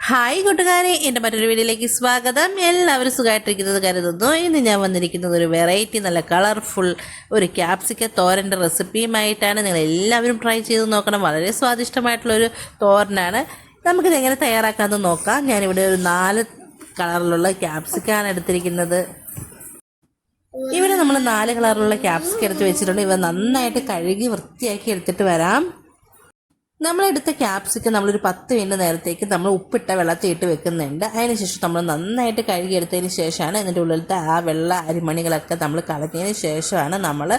Hi കൂട്ടുകാരെ എന്റെ മറ്റൊരു വീഡിയോയിലേക്ക് സ്വാഗതം. എല്ലാവരും സുഖമായിട്ടിരിക്കുന്നത് കരുതുന്നു. ഇന്ന് ഞാൻ വന്നിരിക്കുന്നത് ഒരു വെറൈറ്റി നല്ല കളർഫുൾ ഒരു ക്യാപ്സിക്ക തോരന്റെ റെസിപ്പിയുമായിട്ടാണ് നിങ്ങൾ എല്ലാവരും ട്രൈ ചെയ്ത് നോക്കണം. വളരെ സ്വാദിഷ്ടമായിട്ടുള്ളൊരു തോരനാണ്. നമുക്കിത് എങ്ങനെ തയ്യാറാക്കാമെന്ന് നോക്കാം. ഞാനിവിടെ ഒരു നാല് കളറിലുള്ള ക്യാപ്സിക്കാണ് എടുത്തിരിക്കുന്നത്. ഇവിടെ നമ്മൾ നാല് കളറിലുള്ള ക്യാപ്സിക്ക എടുത്ത് വെച്ചിട്ടുണ്ട്. ഇവ നന്നായിട്ട് കഴുകി വൃത്തിയാക്കി എടുത്തിട്ട് വരാം. നമ്മളെടുത്ത ക്യാപ്സിക്കം നമ്മളൊരു പത്ത് മിനിറ്റ് നേരത്തേക്ക് നമ്മൾ ഉപ്പിട്ട വെള്ളത്തിൽ ഇട്ട് വെക്കുന്നുണ്ട്. അതിനുശേഷം നമ്മൾ നന്നായിട്ട് കഴുകിയെടുത്തതിന് ശേഷമാണ് ഇതിന്റെ ഉള്ളിലത്തെ ആ വെള്ള അരിമണികളൊക്കെ നമ്മൾ കളഞ്ഞതിന് ശേഷമാണ് നമ്മൾ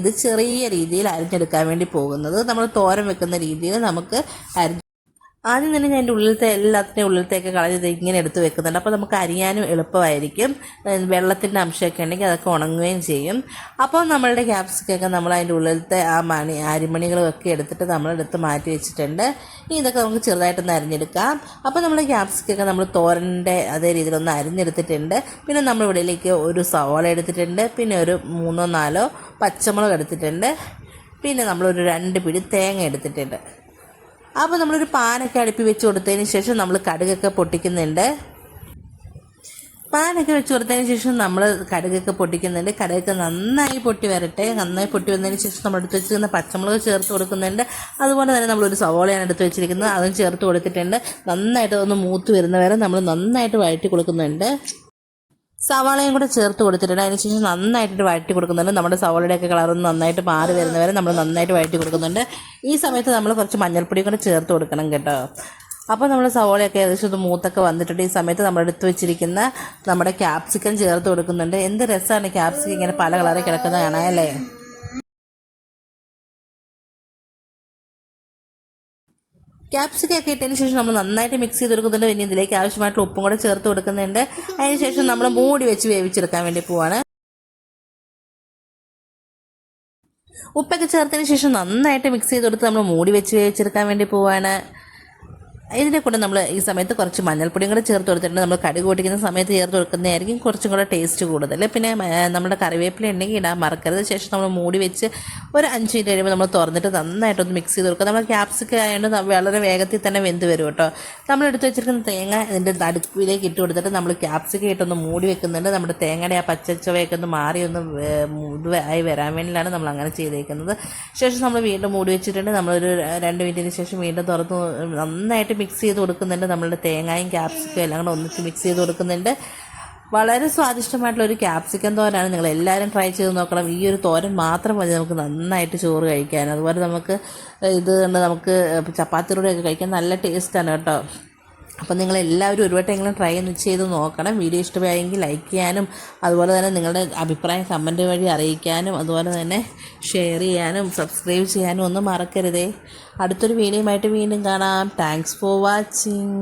ഇത് ചെറിയ രീതിയിൽ അരിഞ്ഞെടുക്കാൻ വേണ്ടി പോകുന്നത്. നമ്മൾ തോരൻ വെക്കുന്ന രീതിയിൽ നമുക്ക് അരി ആദ്യം തന്നെ ഞാൻ എന്റെ ഉള്ളിലത്തെ എല്ലാത്തിന്റെ ഉള്ളിലത്തേക്ക് കളഞ്ഞത് ഇങ്ങനെ എടുത്ത് വെക്കുന്നുണ്ട്. അപ്പോൾ നമുക്ക് അരിയാനും എളുപ്പമായിരിക്കും. വെള്ളത്തിന്റെ അംശമൊക്കെ ഉണ്ടെങ്കിൽ അതൊക്കെ ഉണങ്ങുകയും ചെയ്യും. അപ്പോൾ നമ്മളുടെ ക്യാപ്സിക്കൊക്കെ നമ്മൾ അതിന്റെ ഉള്ളിലത്തെ ആ മണി അരിമണികളൊക്കെ എടുത്തിട്ട് നമ്മളെടുത്ത് മാറ്റി വെച്ചിട്ടുണ്ട്. ഇനി ഇതൊക്കെ നമുക്ക് ചെറുതായിട്ടൊന്ന് അരിഞ്ഞെടുക്കാം. അപ്പോൾ നമ്മുടെ ക്യാപ്സിക്കൊക്കെ നമ്മൾ തോരന്റെ അതേ രീതിയിലൊന്ന് അരിഞ്ഞെടുത്തിട്ടുണ്ട്. പിന്നെ നമ്മൾ ഇവിടെയിലേക്ക് ഒരു സവാള എടുത്തിട്ടുണ്ട്. പിന്നെ ഒരു മൂന്നോ നാലോ പച്ചമുളക് എടുത്തിട്ടുണ്ട്. പിന്നെ നമ്മളൊരു രണ്ട് പിടി തേങ്ങ എടുത്തിട്ടുണ്ട്. അപ്പോൾ നമ്മളൊരു പാനൊക്കെ അടുപ്പി വെച്ച് കൊടുത്തതിന് ശേഷം നമ്മൾ കടുകൊക്കെ പൊട്ടിക്കുന്നുണ്ട്. പാനൊക്കെ വെച്ച് കൊടുത്തതിന് ശേഷം നമ്മൾ കടുകൊക്കെ പൊട്ടിക്കുന്നുണ്ട്. കടുകൊക്കെ നന്നായി പൊട്ടി വരട്ടെ. നന്നായി പൊട്ടി വന്നതിന് ശേഷം നമ്മൾ എടുത്ത് വെച്ചിരിക്കുന്ന പച്ചമുളക് ചേർത്ത് കൊടുക്കുന്നുണ്ട്. അതുപോലെ തന്നെ നമ്മളൊരു സവോളയാണ് എടുത്ത് വെച്ചിരിക്കുന്നത്. അതും ചേർത്ത് കൊടുത്തിട്ടുണ്ട്. നന്നായിട്ട് ഒന്ന് മൂത്ത് വരുന്ന വരെ നമ്മൾ നന്നായിട്ട് വഴറ്റി കൊടുക്കുന്നുണ്ട്. സവാളയും കൂടെ ചേർത്ത് കൊടുത്തിട്ടുണ്ട്. അതിനുശേഷം നന്നായിട്ട് വഴറ്റി കൊടുക്കുന്നുണ്ട്. നമ്മുടെ സവാളയുടെയൊക്കെ കളറൊന്ന് നന്നായിട്ട് മാറി വരുന്നവരെ നമ്മൾ നന്നായിട്ട് വഴറ്റി കൊടുക്കുന്നുണ്ട്. ഈ സമയത്ത് നമ്മൾ കുറച്ച് മഞ്ഞൾപ്പൊടിയും കൂടെ ചേർത്ത് കൊടുക്കണം കേട്ടോ. അപ്പോൾ നമ്മൾ സവാളയൊക്കെ ഏകദേശം ഒന്ന് മൂത്തൊക്കെ വന്നിട്ടുണ്ട്. ഈ സമയത്ത് നമ്മൾ എടുത്തു വെച്ചിരിക്കുന്ന നമ്മുടെ ക്യാപ്സിക്കം ചേർത്ത് കൊടുക്കുന്നുണ്ട്. എന്ത് രസമാണ് ക്യാപ്സിക്കം ഇങ്ങനെ പല കളറിൽ കിടക്കുന്നത് കാണാനല്ലേ ക്യാപ്സിക്കം ഒക്കെ ഇട്ടതിന് ശേഷം നമ്മൾ നന്നായിട്ട് മിക്സ് ചെയ്ത് കൊടുക്കുന്നുണ്ട് പിന്നെ ഇതിലേക്ക് ആവശ്യമായിട്ടുള്ള ഉപ്പും കൂടെ ചേർത്ത് കൊടുക്കുന്നുണ്ട്. അതിന് ശേഷം നമ്മൾ മൂടി വെച്ച് വേവിച്ചെടുക്കാൻ വേണ്ടി പോവാണ്. ഉപ്പൊക്കെ ചേർത്തതിന് ശേഷം നന്നായിട്ട് മിക്സ് ചെയ്ത് കൊടുത്ത് നമ്മൾ മൂടി വെച്ച് വേവിച്ചെടുക്കാൻ വേണ്ടി പോവാണ്. ഇതിന്റെ കൊണ്ട് നമ്മൾ ഈ സമയത്ത് കുറച്ച് മഞ്ഞൾപ്പൊടിയും കൂടെ ചേർത്ത് കൊടുത്തിട്ടുണ്ട്. നമ്മൾ കടുക് പൊട്ടിക്കുന്ന സമയത്ത് ചേർത്ത് കൊടുക്കുന്നതായിരിക്കും കുറച്ചും കൂടെ ടേസ്റ്റ് കൂടുതൽ. പിന്നെ നമ്മുടെ കറിവേപ്പില ഉണ്ടെങ്കിൽ ഇടാൻ മറക്കരുത്. ശേഷം നമ്മൾ മൂടി വെച്ച് ഒരു അഞ്ച് മിനിറ്റ് കഴിയുമ്പോൾ നമ്മൾ തുറന്നിട്ട് നന്നായിട്ടൊന്ന് മിക്സ് ചെയ്ത് കൊടുക്കുക. നമ്മൾ ക്യാപ്സിക്ക ആയതുകൊണ്ട് വളരെ വേഗത്തിൽ തന്നെ വെന്ത് വരും കേട്ടോ. നമ്മൾ എടുത്ത് വെച്ചിരിക്കുന്ന തേങ്ങ ഇതിന്റെ നടുപ്പിലേക്ക് ഇട്ട് കൊടുത്തിട്ട് നമ്മൾ ക്യാപ്സിക്ക ഇട്ടൊന്ന് മൂടി വെക്കുന്നുണ്ട്. നമ്മുടെ തേങ്ങയുടെ ആ പച്ചച്ചവയൊക്കെ ഒന്ന് മാറി ഒന്ന് ആയി വരാൻ വേണ്ടിയിട്ടാണ് നമ്മൾ അങ്ങനെ ചെയ്തേക്കുന്നത്. ശേഷം നമ്മൾ വീണ്ടും മൂടി വെച്ചിട്ടുണ്ട്. നമ്മളൊരു രണ്ട് മിനിറ്റിന് ശേഷം വീണ്ടും തുറന്ന് നന്നായിട്ട് മിക്സ് ചെയ്ത് കൊടുക്കുന്നുണ്ട്. നമ്മളുടെ തേങ്ങയും ക്യാപ്സിക്കും എല്ലാം കൂടെ ഒന്നിച്ച് മിക്സ് ചെയ്ത് കൊടുക്കുന്നുണ്ട്. വളരെ സ്വാദിഷ്ടമായിട്ടുള്ള ഒരു ക്യാപ്സിക്കൻ തോരനാണ്. നിങ്ങൾ എല്ലാവരും ട്രൈ ചെയ്ത് നോക്കണം. ഈ ഒരു തോരൻ മാത്രം മതി നമുക്ക് നന്നായിട്ട് ചോറ് കഴിക്കാൻ. അതുപോലെ നമുക്ക് ഇത് കൊണ്ട് നമുക്ക് ചപ്പാത്തിയിലൂടെയൊക്കെ കഴിക്കാൻ നല്ല ടേസ്റ്റാണ് കേട്ടോ. അപ്പോൾ നിങ്ങൾ എല്ലാവരും ഒരു വട്ടമെങ്കിലും ട്രൈ ചെയ്ത് നോക്കണം. വീഡിയോ ഇഷ്ടമായെങ്കിൽ ലൈക്ക് ചെയ്യാനും അതുപോലെ തന്നെ നിങ്ങളുടെ അഭിപ്രായം കമന്റ് വഴി അറിയിക്കാനും അതുപോലെ തന്നെ ഷെയർ ചെയ്യാനും സബ്സ്ക്രൈബ് ചെയ്യാനും ഒന്നും മറക്കരുതേ. അടുത്തൊരു വീഡിയോയുമായിട്ട് വീണ്ടും കാണാം. Thanks for watching